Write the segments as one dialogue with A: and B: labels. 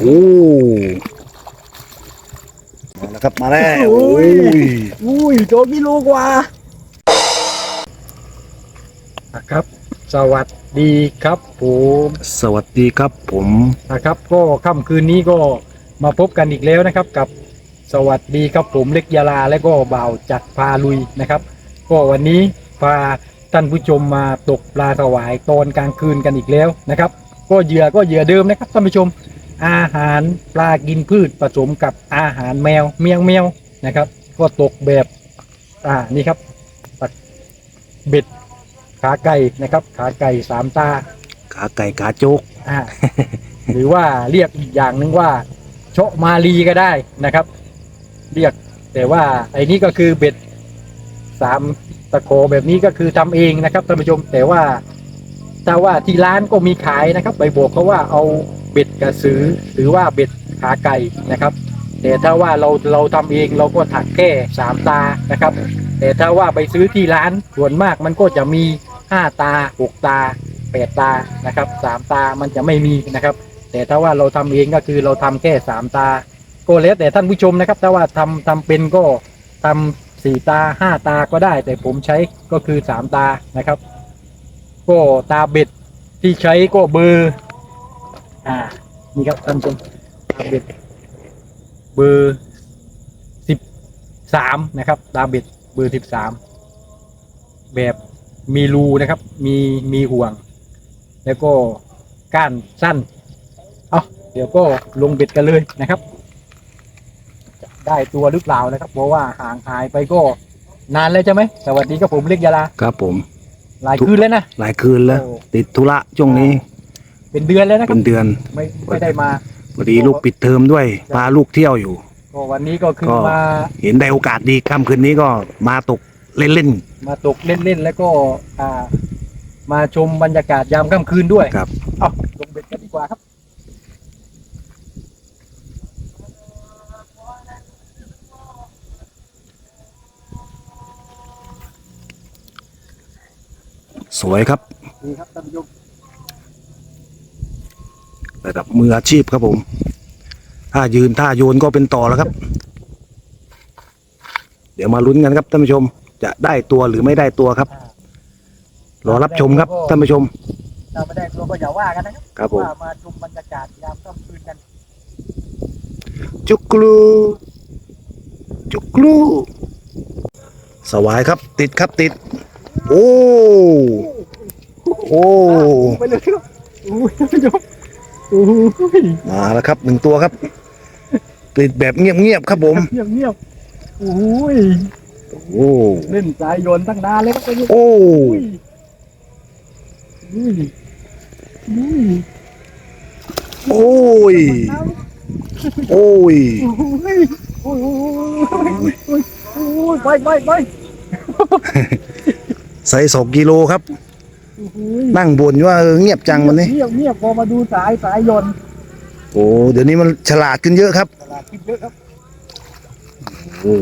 A: โอ้มาแล้วครับมาแล้ว
B: โอ้
A: โอ้
B: ย
A: ย
B: อุ้ยโจกิโลกว่านะครับ สวัสดีครับผม
A: สวัสดีครับผม
B: นะครับ ก็ค่ำคืนนี้ก็มาพบกันอีกแล้วนะครับ กับสวัสดีครับผมเล็กยาลาและก็บ่าวจัดพาลุยนะครับ ก็วันนี้พาท่านผู้ชมมาตกปลาสวายตอนกลางคืนกันอีกแล้วนะครับ ก็เหยื่อก็เหยื่อเดิมนะครับท่านผู้ชม อาหารปลากินพืชผสมกับอาหารแมวเมียงแมวนะครับ ก็ตกแบบอ่านี่ครับตักเบ็ดขาไก่นะครับ ขาไก่สามตา
A: ขาไก่ขาโจก
B: อ่าหรือว่าเรียกอีกอย่างหนึ่งว่าโชะมาลีก็ได้นะครับ เรียกแต่ว่าไอ้นี่ก็คือเบ็ดสามตะโขแบบนี้ก็คือทำเองนะครับท่านผู้ชมแต่ว่าถ้าว่าที่ร้านก็มีขายนะครับ ไปบอกเขาว่าเอาเบ็ด กระสือหรือว่าเบ็ดขาไก่นะครับ แต่ถ้าว่าเราเราทำเองเราก็ถักแค่สามตานะครับ แต่ถ้าว่าไปซื้อที่ร้านส่วนมากมันก็จะมีห้าตาหกตาแปดตานะครับสามตามันจะไม่มีนะครับ แต่ถ้าว่าเราทำเองก็คือเราทำแค่สามตา ก็แล้วแต่ท่านผู้ชมนะครับ ถ้าว่าทำทำเป็นก็ทำสี่ตาห้าตาก็ได้ แต่ผมใช้ก็คือสามตานะครับ ก็ตาเบ็ดที่ใช้ก็เบอร์อ่า นี่ครับท่านผู้ชมตาเบ็ดเบอร์สิบสามนะครับตาเบ็ดเบอร์สิบสามแบบมีรูนะครับ มีมีห่วง แล้วก็ก้านสั้น เอาเดี๋ยวก็ลงเบ็ดกันเลยนะครับจะได้ตัวหรือเปล่านะครับ เพราะว่าห่างหายไปก็นานแล้วใช่ไหมสวัสดีครับผมเล็กยาลา
A: ครับผม
B: หลายคืนแล้วนะ
A: หลายคืนแล้ว
B: โอ้
A: ติดธุระช่วงนี้
B: เป็นเดือนแล้วนะค
A: เป็
B: รับ
A: นเดือน
B: ไม่ไม่ได้มา
A: พอดีลูกปิดเทอมด้วยพาลูกเที่ยวอยู่
B: ก็วันนี้ก็คือ
A: ก็
B: มา
A: เห็นได้โอกาสดีค่ำคืนนี้ก็มาตกเล่น
B: มาตกเล่นๆ แล้วก็อ่ามาชมบรรยากาศยามค่ำคืนด้วย
A: ๆครับ
B: เอาลงเบ็ดกันดีกว่าครับ
A: สวยครับ
B: นี่ครับท่านผู้ชม
A: ระดับมืออาชีพครับผมถ้ายืนถ้าโยนก็เป็นต่อแล้วครับ เดี๋ยวมาลุ้นกันครับท่านผู้ชม จะได้ตัวหรือไม่ได้ตัวครับ
B: อ่าร
A: อรับชมครับท่านผู้ชม
B: ถ้าไม่ได้ตัวก็อย่าว่ากันนะครับ
A: ครับผม
B: ว่ามาชมบรรยากาศยามค่ำคืนกัน
A: จุกลูจุกลูสวายครับ ติดครับติด โอ้ โอ้
B: ไปเลยครับโอ้ยท่านผู้ชม โอ้ย
A: มาแล้วครับหนึ่งตัวครับติดแบบเงียบๆครับผม
B: เงียบเงียบๆโอ้ย
A: โอ้
B: เล่นสายโยนตั้งนานเลยครับท่านผู้ชม
A: โอ้
B: อุ้ยอุ้ย
A: โอ้ยโอ้ย
B: อุ้ยโอ้ยโอ้ยโอ้ยโอ้ยไปไปไป
A: ใส่สองกิโลครับ
B: โอ้ย
A: นั่งบนว่าเออเงียบจังวันนี้
B: เงียบเงียบพอมาดูสายสายโยน
A: โอ้เดี๋ยวนี้มันฉลาดขึ้นเยอะครับ
B: ตลาดคิดเยอะครับ
A: โอ้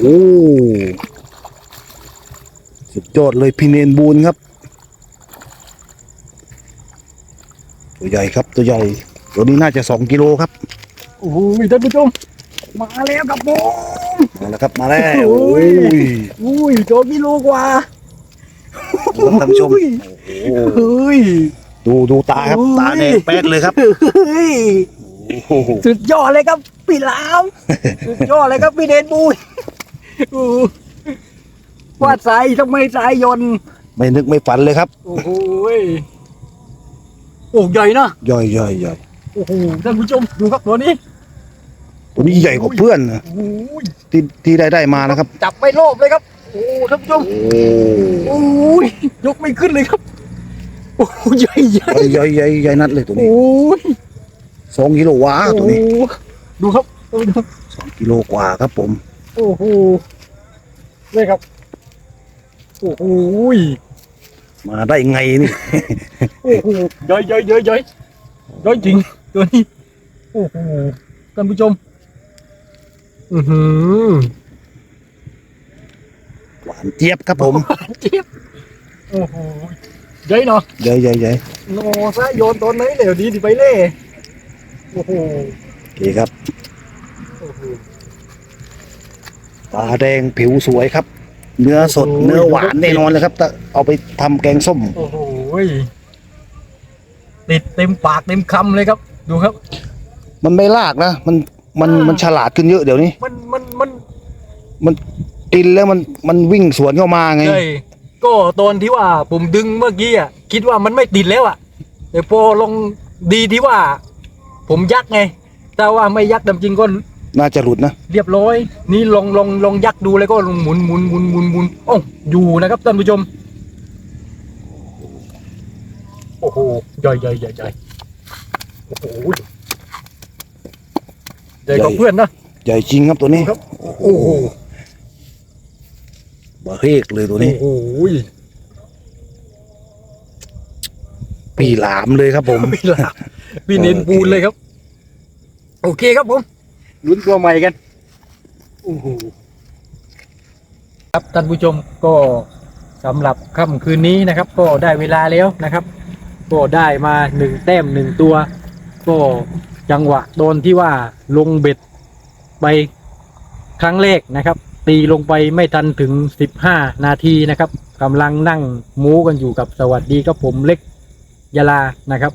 A: โอ้สุดยอดเลยพี่เนนบูนครับ ตัวใหญ่ครับตัวใหญ่ตัวนี้น่าจะสองกิโลครับ
B: โอ้ยท่านผู้ชมมาแล้วครับผม
A: มาแล้วครับมาแล้ว
B: โอ้
A: โอ้
B: ย
A: ย
B: อุ้ยโจกิโลกว่า
A: ดูครับท่านผู้ชม
B: อุ้ย
A: โอ้โห
B: เฮ้ย
A: ดูดูตาครับ
B: โอ้ย
A: ตาแดงแป๊ดเลยครับ
B: เฮ้ย
A: โอ้โห
B: สุดยอดเลยครับพี่ลาวสุดยอดเลยครับพี่เดนบุยโอ้ว่าสายทำไมสายยนต์
A: ไม่นึกไม่ฝันเลยครับ
B: โอ้โหยโอ้ใหญ่นะ
A: ย่อยย่อยย่อย
B: โอ้โห ท่านผู้ชมดูครับตัวนี้
A: ตัวนี้ใหญ่กว่าเพื่อนนะ
B: โอ้ย
A: ที่ที่ได้ได้มานะครับ
B: จับไปโลบเลยครับ โอ้ท่านผู้ชม
A: โอ้
B: โอ้ยยกไม่ขึ้นเลยครับ โอ้ใหญ่ใหญ่
A: ใหญ่ใหญ่ใหญ่ใหญ่นัดเลยตัวนี้
B: โอ้ย
A: สองกิโลวะตัวนี้
B: โอ้ดูครับท่านผู้ชม
A: สองกิโลกว่าครับผม
B: โอ้โหนี่ครับ โอ้โหย
A: มาได้ไงนี่
B: โอ้โหใหญ่ใหญ่ใหญ่ใหญ่ใหญ่จริงตัวนี้ โอ้โหท่านผู้ชม อือหือ
A: หวานเจี๊ยบครับผม
B: เจี๊ยบโอ้โหใหญ่เนาะ
A: ใหญ่ใหญ่ใหญ่
B: โนซะโยนตอนไหนเดี๋ยวดีที่ไปเล่โอ้โห
A: โอเคครับ
B: โอ้โห
A: ตาแดงผิวสวยครับ เนื้อสด
B: โอ้โห
A: เนื้อหวานแน่นอนเลยครับแต่เอาไปทำแกงส้ม
B: โอ้โหติดเต็มปากเต็มคำเลยครับ ดูครับ
A: มันไม่ลากนะ มัน มัน
B: อ่ามั
A: มันฉลาดขึ้นเยอะเดี๋ยวนี้
B: มันมันมัน
A: มันกินแล้วมันมันวิ่งสวนเข้ามาไง
B: ใช่ก็ตอนที่ว่าผมดึงเมื่อกี้อะคิดว่ามันไม่ติดแล้วอะแต่พอลงดีที่ว่า ผมยักไง แต่ว่าไม่ยักดำจริงก็
A: น่าจะหลุดนะ
B: เรียบร้อย นี่ลองลองลองยักดูแล้วก็ลองหมุนหมุนหมุนหมุนหมุนโอ้าอยู่นะครับท่านผู้ชม โอ้โหใหญ่ใหญ่ใหญ่ใหญ่โอ้โห ใหญ่กว่า
A: ใหญ่
B: เพื่อนนะ
A: ใหญ่จริงครับตัวนี้
B: ครับโอ้โห
A: บะเฮกเลยตัวนี้
B: โอ้โห
A: ปีหลามเลยครับผม
B: พี่ลาพี่เน้นปูนเลยครับ โอเคครับผมลุ้นตัวใหม่กันโอ้โหครับท่านผู้ชมก็สำหรับค่ำคืนนี้นะครับ ก็ได้เวลาแล้วนะครับ ก็ได้มาหนึ่งแต้มหนึ่งตัว ก็ จังหวะโดนที่ว่าลงเบ็ดไปครั้งแรกนะครับ ตีลงไปไม่ทันถึง 15 นาทีนะครับกำลังนั่งมูกันอยู่กับสวัสดีครับผมเล็กยาลานะครับ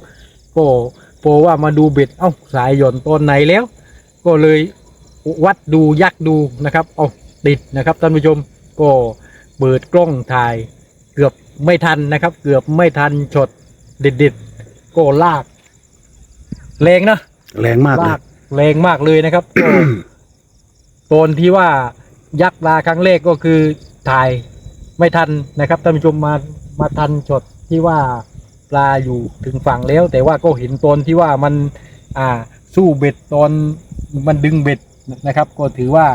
B: ก็พอว่ามาดูเบ็ดเอ้าสายหย่อนตอนไหนแล้ว ก็เลยวัดดูยักดูนะครับเอาติดนะครับท่านผู้ชมก็เปิดกล้องถ่ายเกือบไม่ทันนะครับ เกือบไม่ทันช็อตเด็ดๆก็ลากแรงนะ
A: แรงมากเล
B: ลายกแรงมากเลยนะครับก็ตอนที่ว่ายักษ์ลาครั้งแรกก็คือถ่ายไม่ทันนะครับท่านผู้ชมมามาทันช็อตที่ว่าปลาอยู่ถึงฝั่งแล้ว แต่ว่าก็เห็นตอนที่ว่ามัน อ่า สู้เบ็ดตอนมันดึงเบ็ดนะครับ ก็ถือว่า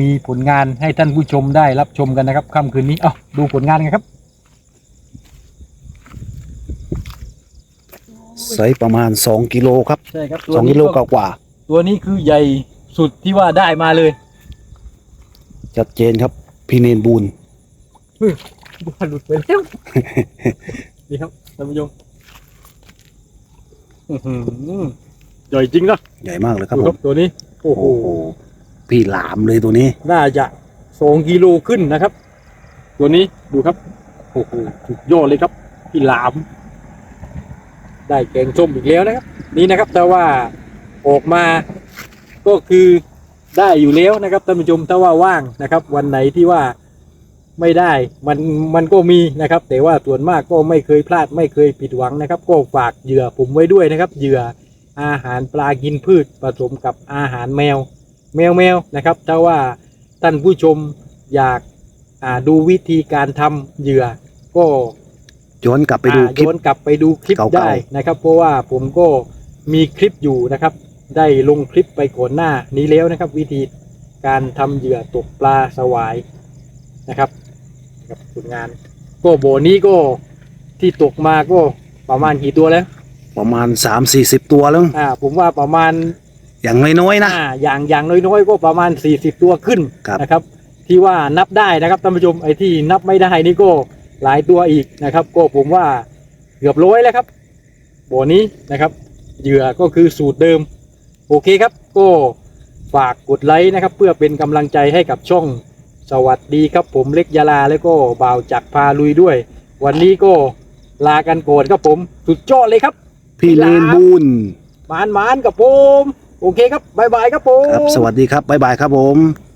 B: มีผลงานให้ท่านผู้ชมได้รับชมกันนะครับค่ำคืนนี้ เอ้าดูผลงานกันครับ
A: ไซส์ประมาณ 2 กิโลครับ
B: ใช่ครับ
A: 2กิโลกว่า
B: ตัวนี้คือใหญ่สุดที่ว่าได้มาเลย
A: ๆชัดเจนครับพี่เนนบูน
B: บ้านหลุดไปแล้ว นี่ครับท่านผู้ชมอื้อหือใหญ่จริงนะ
A: ใหญ่มากเลยครับ
B: ดู
A: ผ
B: ครับ
A: ม
B: ตัวนี้ โอ้โห
A: โอ้โหพี่หลามเลยตัวนี้
B: น่าจะสองกิโลขึ้นนะครับ ตัวนี้ดูครับ โอ้โหสุดยอดเลยครับพี่หลาม ได้แกงส้มอีกแล้วนะครับ นี่นะครับแต่ว่าออกมาก็คือได้อยู่แล้วนะครับท่านผู้ชมถ้าว่าว่างนะครับ วันไหนที่ว่าไม่ได้มันมันก็มีนะครับ แต่ว่าส่วนมากก็ไม่เคยพลาดไม่เคยผิดหวังนะครับ ก็ฝากเหยื่อผมไว้ด้วยนะครับเหยื่ออาหารปลากินพืชผสมกับอาหารแมว แมวแมวนะครับ ถ้าว่าท่านผู้ชมอยากดูวิธีการทำเหยื่อก็
A: ย้อนกลับไปดู
B: อ่า
A: คลิป
B: ย้อนกลับไปดูคลิป
A: เก่าๆ
B: ได้นะครับ เพราะว่าผมก็มีคลิปอยู่นะครับ ได้ลงคลิปไปก่อนหน้านี้แล้วนะครับ วิธีการทำเหยื่อตกปลาสวายนะครับกับผลงาน ก็โบนี้ก็ที่ตกมาก็ประมาณกี่ตัวแล้ว
A: ประมาณ 3-40 ตัวแล้ว
B: อ่า ผมว่าประมาณ
A: อย่างน้อยๆนะ
B: อ่าอย่างอย่างน้อยๆ ก็ประมาณ 40 ตัวขึ้น
A: ครับ
B: นะครับ ที่ว่านับได้นะครับท่านผู้ชมไอ้ที่นับไม่ได้นี่ก็ หลายตัวอีกนะครับ ก็ผมว่าเกือบร้อยแล้วครับบ่อนี้นะครับเหยื่อก็คือสูตรเดิม โอเคครับ ก็ฝากกดไลค์นะครับ เพื่อเป็นกำลังใจให้กับช่องสวัสดีครับผมเล็กยาลาแล้วก็บ่าวจักรพาลุยด้วย วันนี้ก็ลากันก่อนครับผมสุดยอดเลยครับ
A: พี่เนนบูน
B: หมานหมานๆกับผม โอเคครับบายบายครับผม
A: ครับ สวัสดีครับ บ๊ายบายครับผม